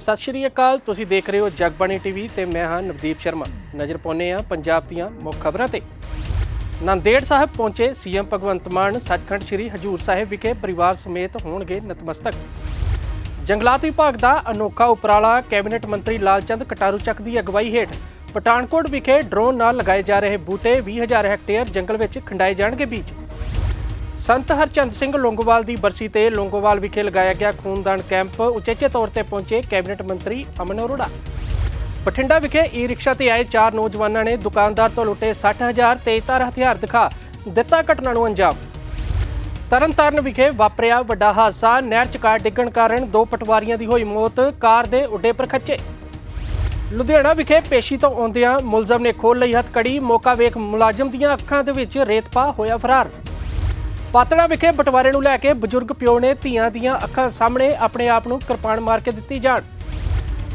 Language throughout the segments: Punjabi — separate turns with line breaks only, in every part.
ਸਤਿ ਸ਼੍ਰੀ ਅਕਾਲ, ਤੁਸੀਂ ਦੇਖ ਰਹੇ ਹੋ ਜਗਬਾਣੀ ਟੀਵੀ ਤੇ ਮੈਂ ਹਾਂ ਨਵਦੀਪ ਸ਼ਰਮਾ। ਨਜ਼ਰ ਪਾਉਂਦੇ ਹਾਂ ਪੰਜਾਬ ਦੀਆਂ ਮੁੱਖ ਖਬਰਾਂ ਤੇ। ਨੰਦੇੜ ਸਾਹਿਬ ਪਹੁੰਚੇ ਸੀਐਮ ਭਗਵੰਤ ਮਾਨ, ਸੱਚਖੰਡ ਸ੍ਰੀ ਹਜੂਰ ਸਾਹਿਬ ਵਿਖੇ ਪਰਿਵਾਰ ਸਮੇਤ ਹੋਣਗੇ ਨਤਮਸਤਕ। ਜੰਗਲਾਤ ਵਿਭਾਗ ਦਾ ਅਨੋਖਾ ਉਪਰਾਲਾ ਕੈਬਨਿਟ ਮੰਤਰੀ ਲਾਲਚੰਦ ਕਟਾਰੂ ਚੱਕ ਦੀ ਅਗਵਾਈ ਹੇਠ। ਪਠਾਨਕੋਟ ਵਿਖੇ ਡਰੋਨ ਨਾਲ ਲਗਾਏ ਜਾ ਰਹੇ ਬੂਟੇ 20000 ਹੈਕਟੇਅਰ ਜੰਗਲ ਵਿੱਚ ਖੰਡਾਏ ਜਾਣਗੇ ਬੀਜ ਸੰਤ ਹਰਚੰਦ ਸਿੰਘ ਲੌਂਗੋਵਾਲ ਦੀ ਬਰਸੀ ਤੇ ਲੌਂਗੋਵਾਲ ਵਿਖੇ ਲਗਾਇਆ ਗਿਆ ਖੂਨਦਾਨ ਕੈਂਪ ਉਚੇਚੇ ਤੌਰ ਤੇ ਪਹੁੰਚੇ ਕੈਬਨਿਟ ਮੰਤਰੀ ਅਮਨ ਅਰੋੜਾ। ਬਠਿੰਡਾ ਵਿਖੇ ਈ ਰਿਕਸ਼ਾ ਤੇ ਆਏ ਚਾਰ ਨੌਜਵਾਨਾਂ ਨੇ ਦੁਕਾਨਦਾਰ ਤੋਂ ਲੁੱਟੇ 60000 ਤੇਜ਼ਧਾਰ ਹਥਿਆਰ ਦਿਖਾ ਦਿੱਤਾ ਘਟਨਾ ਨੂੰ ਅੰਜਾਮ। ਤਰਨਤਾਰਨ ਵਿਖੇ ਵਾਪਰਿਆ ਵੱਡਾ ਹਾਦਸਾ, ਨਹਿਰ 'ਚ ਕਾਰ ਡਿੱਗਣ ਕਾਰਨ ਦੋ ਪਟਵਾਰੀਆਂ ਦੀ ਹੋਈ ਮੌਤ, ਕਾਰ ਦੇ ਉੱਡੇ ਪਰਖੱਚੇ। ਲੁਧਿਆਣਾ ਵਿਖੇ ਪੇਸ਼ੀ ਤੋਂ ਆਉਂਦਿਆਂ ਮੁਲਜ਼ਮ ਨੇ ਖੋਲ ਲਈ ਹੱਥਕੜੀ, ਮੌਕਾ ਵੇਖ ਮੁਲਾਜ਼ਮ ਦੀਆਂ ਅੱਖਾਂ ਦੇ ਵਿੱਚ ਰੇਤ ਪਾ ਹੋਇਆ ਫਰਾਰ। ਪਾਤੜਾ ਵਿਖੇ ਬਟਵਾਰੇ ਨੂੰ ਲੈ ਕੇ ਬਜ਼ੁਰਗ ਪਿਓ ਨੇ ਧੀਆਂ ਦੀਆਂ ਅੱਖਾਂ ਸਾਹਮਣੇ ਆਪਣੇ ਆਪ ਨੂੰ ਕਿਰਪਾਨ ਮਾਰ ਕੇ ਦਿੱਤੀ ਜਾਨ।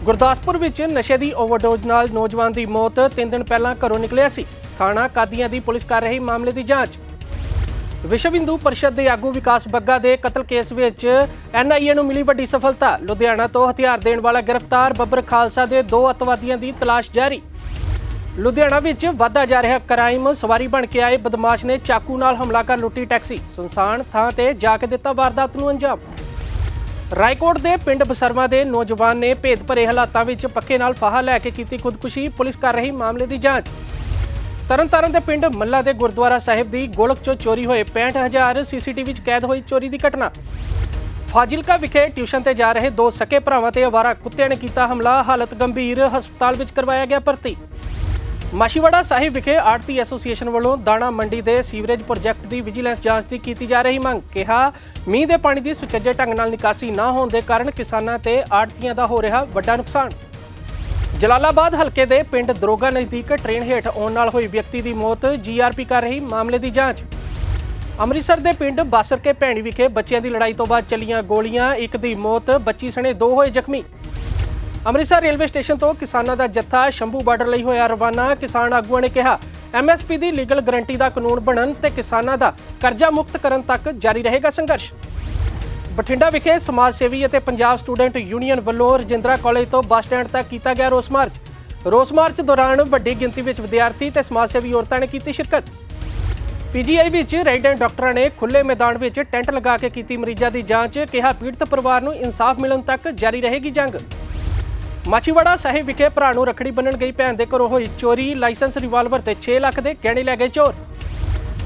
ਗੁਰਦਾਸਪੁਰ ਵਿੱਚ ਨਸ਼ੇ ਦੀ ਓਵਰਡੋਜ਼ ਨਾਲ ਨੌਜਵਾਨ ਦੀ ਮੌਤ 3 ਦਿਨ ਪਹਿਲਾਂ ਘਰੋਂ ਨਿਕਲਿਆ ਸੀ। ਥਾਣਾ ਕਾਦੀਆਂ ਦੀ ਪੁਲਿਸ ਕਰ ਰਹੀ ਮਾਮਲੇ ਦੀ ਜਾਂਚ। ਵਿਸ਼ਵ ਹਿੰਦੂ ਪਰਿਸ਼ਦ ਦੇ ਆਗੂ ਵਿਕਾਸ ਬੱਗਾ ਦੇ ਕਤਲ ਕੇਸ ਵਿੱਚ ਐਨਆਈਏ ਨੂੰ ਮਿਲੀ ਵੱਡੀ ਸਫਲਤਾ। ਲੁਧਿਆਣਾ ਤੋਂ ਹਥਿਆਰ ਦੇਣ ਵਾਲਾ ਗ੍ਰਿਫਤਾਰ ਬੱਬਰ ਖਾਲਸਾ ਦੇ ਦੋ ਅਤਵਾਦੀਆਂ ਦੀ ਤਲਾਸ਼ ਜਾਰੀ। ਲੁਧਿਆਣਾ ਵਿੱਚ ਵਾਧਾ ਜਾ ਰਿਹਾ ਕ੍ਰਾਈਮ। ਸਵਾਰੀ ਬਣ ਕੇ ਆਏ ਬਦਮਾਸ਼ ਨੇ ਚਾਕੂ ਨਾਲ ਹਮਲਾ ਕਰ ਲੁੱਟੀ ਟੈਕਸੀ। ਸੁਨਸਾਨ ਥਾਂ ਤੇ ਜਾ ਕੇ ਦਿੱਤਾ ਵਾਰਦਾਤ ਨੂੰ ਅੰਜਾਮ। ਰਾਏਕੋਟ ਦੇ ਪਿੰਡ ਬਸਰਮਾ ਦੇ ਨੌਜਵਾਨ ਨੇ ਭੇਦ ਭਰੇ ਹਾਲਾਤਾਂ ਵਿੱਚ ਪੱਕੇ ਨਾਲ ਫਾਹਾ ਲੈ ਕੇ ਕੀਤੀ ਖੁਦਕੁਸ਼ੀ। ਪੁਲਿਸ ਕਰ ਰਹੀ ਮਾਮਲੇ ਦੀ ਜਾਂਚ। ਤਰਨਤਾਰਨ ਦੇ ਪਿੰਡ ਮੱਲਾ ਦੇ ਗੁਰਦੁਆਰਾ ਸਾਹਿਬ ਦੀ ਗੋਲਕ ਚੋਂ ਚੋਰੀ ਹੋਏ 65000 ਸੀਸੀਟੀਵੀ 'ਚ ਕੈਦ ਹੋਈ ਚੋਰੀ ਦੀ ਘਟਨਾ। ਫਾਜ਼ਿਲਕਾ ਵਿਖੇ ਟਿਊਸ਼ਨ ਤੇ ਜਾ ਰਹੇ ਦੋ ਸਕੇ ਭਰਾਵਾਂ ਤੇ ਅਵਾਰਾ ਕੁੱਤਿਆਂ ਨੇ ਕੀਤਾ ਹਮਲਾ। ਹਾਲਤ ਗੰਭੀਰ, ਹਸਪਤਾਲ ਵਿੱਚ ਕਰਵਾਇਆ ਗਿਆ ਭਰਤੀ। ਮਾਸ਼ੀਵਾੜਾ ਸਾਹਿਬ ਵਿਖੇ ਆੜਤੀ ਐਸੋਸੀਏਸ਼ਨ ਵੱਲੋਂ ਦਾਣਾ ਮੰਡੀ ਦੇ ਸੀਵਰੇਜ ਪ੍ਰੋਜੈਕਟ ਦੀ ਵਿਜੀਲੈਂਸ ਜਾਂਚ ਦੀ ਕੀਤੀ ਜਾ ਰਹੀ ਮੰਗ। ਕਿਹਾ, ਮੀਂਹ ਦੇ ਪਾਣੀ ਦੀ ਸੁਚੱਜੇ ਢੰਗ ਨਾਲ ਨਿਕਾਸੀ ਨਾ ਹੋਣ ਦੇ ਕਾਰਨ ਕਿਸਾਨਾਂ ਤੇ ਆੜਤੀਆਂ ਦਾ ਹੋ ਰਿਹਾ ਵੱਡਾ ਨੁਕਸਾਨ। ਜਲਾਲਾਬਾਦ ਹਲਕੇ ਦੇ ਪਿੰਡ ਦਰੋਗਾ ਨਜ਼ਦੀਕ ਟ੍ਰੇਨ ਹੇਠ ਆਉਣ ਨਾਲ ਹੋਈ ਵਿਅਕਤੀ ਦੀ ਮੌਤ, ਜੀਆਰਪੀ ਕਰ ਰਹੀ ਮਾਮਲੇ ਦੀ ਜਾਂਚ। ਅੰਮ੍ਰਿਤਸਰ ਦੇ ਪਿੰਡ ਬਾਸਰਕੇ ਭੈਣੀ ਵਿਖੇ ਬੱਚਿਆਂ ਦੀ ਲੜਾਈ ਤੋਂ ਬਾਅਦ ਚੱਲੀਆਂ ਗੋਲੀਆਂ, ਇੱਕ ਦੀ ਮੌਤ, ਬੱਚੀ ਸਣੇ ਦੋ ਹੋਏ ਜ਼ਖਮੀ। ਅੰਮ੍ਰਿਤਸਰ ਰੇਲਵੇ ਸਟੇਸ਼ਨ ਤੋਂ ਕਿਸਾਨਾਂ ਦਾ ਜੱਥਾ ਸ਼ੰਭੂ ਬਾਰਡਰ ਲਈ ਹੋਇਆ ਰਵਾਨਾ। ਕਿਸਾਨ ਆਗੂਆਂ ਨੇ ਕਿਹਾ, ਐਮਐਸਪੀ ਦੀ ਲੀਗਲ ਗਰੰਟੀ ਦਾ ਕਾਨੂੰਨ ਬਣਨ ਤੇ ਕਿਸਾਨਾਂ ਦਾ ਕਰਜ਼ਾ ਮੁਕਤ ਕਰਨ ਤੱਕ ਜਾਰੀ ਰਹੇਗਾ ਸੰਘਰਸ਼। ਬਠਿੰਡਾ ਵਿਖੇ ਸਮਾਜ ਸੇਵੀ ਅਤੇ ਪੰਜਾਬ ਸਟੂਡੈਂਟ ਯੂਨੀਅਨ ਵੱਲੋਂ ਰਜਿੰਦਰਾ ਕਾਲਜ ਤੋਂ ਬੱਸ ਸਟੈਂਡ ਤੱਕ ਕੀਤਾ ਗਿਆ ਰੋਸ ਮਾਰਚ। ਰੋਸ ਮਾਰਚ ਦੌਰਾਨ ਵੱਡੀ ਗਿਣਤੀ ਵਿੱਚ ਵਿਦਿਆਰਥੀ ਤੇ ਸਮਾਜ ਸੇਵੀ ਔਰਤਾਂ ਨੇ ਕੀਤੀ ਸ਼ਿਰਕਤ। ਪੀਜੀਆਈ ਵਿੱਚ ਰੈਜ਼ੀਡੈਂਟ ਡਾਕਟਰਾਂ ਨੇ ਖੁੱਲੇ ਮੈਦਾਨ ਵਿੱਚ ਟੈਂਟ ਲਗਾ ਕੇ ਕੀਤੀ ਮਰੀਜ਼ਾਂ ਦੀ ਜਾਂਚ। ਕਿਹਾ, ਪੀੜਤ ਪਰਿਵਾਰ ਨੂੰ ਇਨਸਾਫ ਮਿਲਣ ਤੱਕ ਜਾਰੀ ਰਹੇਗੀ ਜੰਗ। ਮਾਚੀਵਾੜਾ ਸਾਹਿਬ ਵਿਖੇ ਭਰਾ ਨੂੰ ਰਖੜੀ ਬੰਨਣ ਗਈ ਭੈਣ ਦੇ ਘਰੋਂ ਹੋਈ ਚੋਰੀ, ਲਾਇਸੈਂਸ ਰਿਵਾਲਵਰ ਤੇ 6 ਲੱਖ ਦੇ ਗਹਿਣੇ ਲੈ ਗਏ ਚੋਰ।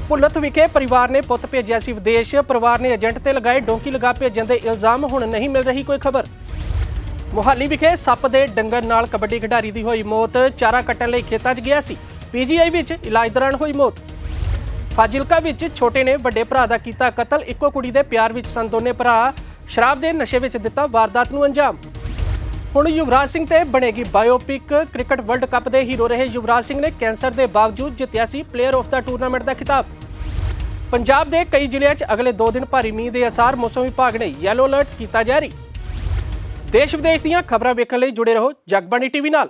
ਭੁੱਲਤ ਵਿਖੇ ਪਰਿਵਾਰ ਨੇ ਪੁੱਤ ਭੇਜਿਆ ਸੀ ਵਿਦੇਸ਼। ਪਰਿਵਾਰ ਨੇ ਏਜੰਟ ਤੇ ਲਗਾਏ ਡੋਂਕੀ ਲਗਾ ਭੇਜਣ ਦੇ ਇਲਜ਼ਾਮ, ਹੁਣ ਨਹੀਂ ਮਿਲ ਰਹੀ ਕੋਈ ਖਬਰ। ਮੁਹਾਲੀ ਵਿਖੇ ਸੱਪ ਦੇ ਡੰਗਣ ਨਾਲ ਕਬੱਡੀ ਖਿਡਾਰੀ ਦੀ ਹੋਈ ਮੌਤ, ਚਾਰਾ ਕੱਟਣ ਲਈ ਖੇਤਾਂ 'ਚ ਗਿਆ ਸੀ। ਪੀਜੀਆਈ ਵਿੱਚ ਇਲਾਜ ਦੌਰਾਨ ਹੋਈ ਮੌਤ। ਫਾਜ਼ਿਲਕਾ ਵਿੱਚ ਛੋਟੇ ਨੇ ਵੱਡੇ ਭਰਾ ਦਾ ਕੀਤਾ ਕਤਲ, ਇੱਕੋ ਕੁੜੀ ਦੇ ਪਿਆਰ ਵਿੱਚ ਸਨ ਦੋਨੇ ਭਰਾ। ਸ਼ਰਾਬ ਦੇ ਨਸ਼ੇ ਵਿੱਚ ਦਿੱਤਾ ਵਾਰਦਾਤ ਨੂੰ ਅੰਜਾਮ। ਹੁਣ ਯੁਵਰਾਜ ਸਿੰਘ ਤੇ ਬਣੇਗੀ ਬਾਇਓਪਿਕ। ਕ੍ਰਿਕਟ ਵਰਲਡ ਕੱਪ ਦੇ ਹੀਰੋ ਰਹੇ ਯੁਵਰਾਜ ਸਿੰਘ ਨੇ ਕੈਂਸਰ ਦੇ ਬਾਵਜੂਦ ਜਿੱਤਿਆ ਸੀ ਪਲੇਅਰ ਆਫ ਦਾ ਟੂਰਨਾਮੈਂਟ ਦਾ ਖਿਤਾਬ। ਪੰਜਾਬ ਦੇ ਕਈ ਜ਼ਿਲ੍ਹਿਆਂ 'ਚ ਅਗਲੇ 2 ਦਿਨ ਭਾਰੀ ਮੀਂਹ ਦੇ ਅਸਾਰ ਮੌਸਮ ਵਿਭਾਗ ਨੇ ਯੈਲੋ ਅਲਰਟ ਕੀਤਾ ਜਾਰੀ। ਦੇਸ਼ ਵਿਦੇਸ਼ ਦੀਆਂ ਖਬਰਾਂ ਵੇਖਣ ਲਈ ਜੁੜੇ ਰਹੋ ਜਗਬਾਣੀ ਟੀਵੀ ਨਾਲ।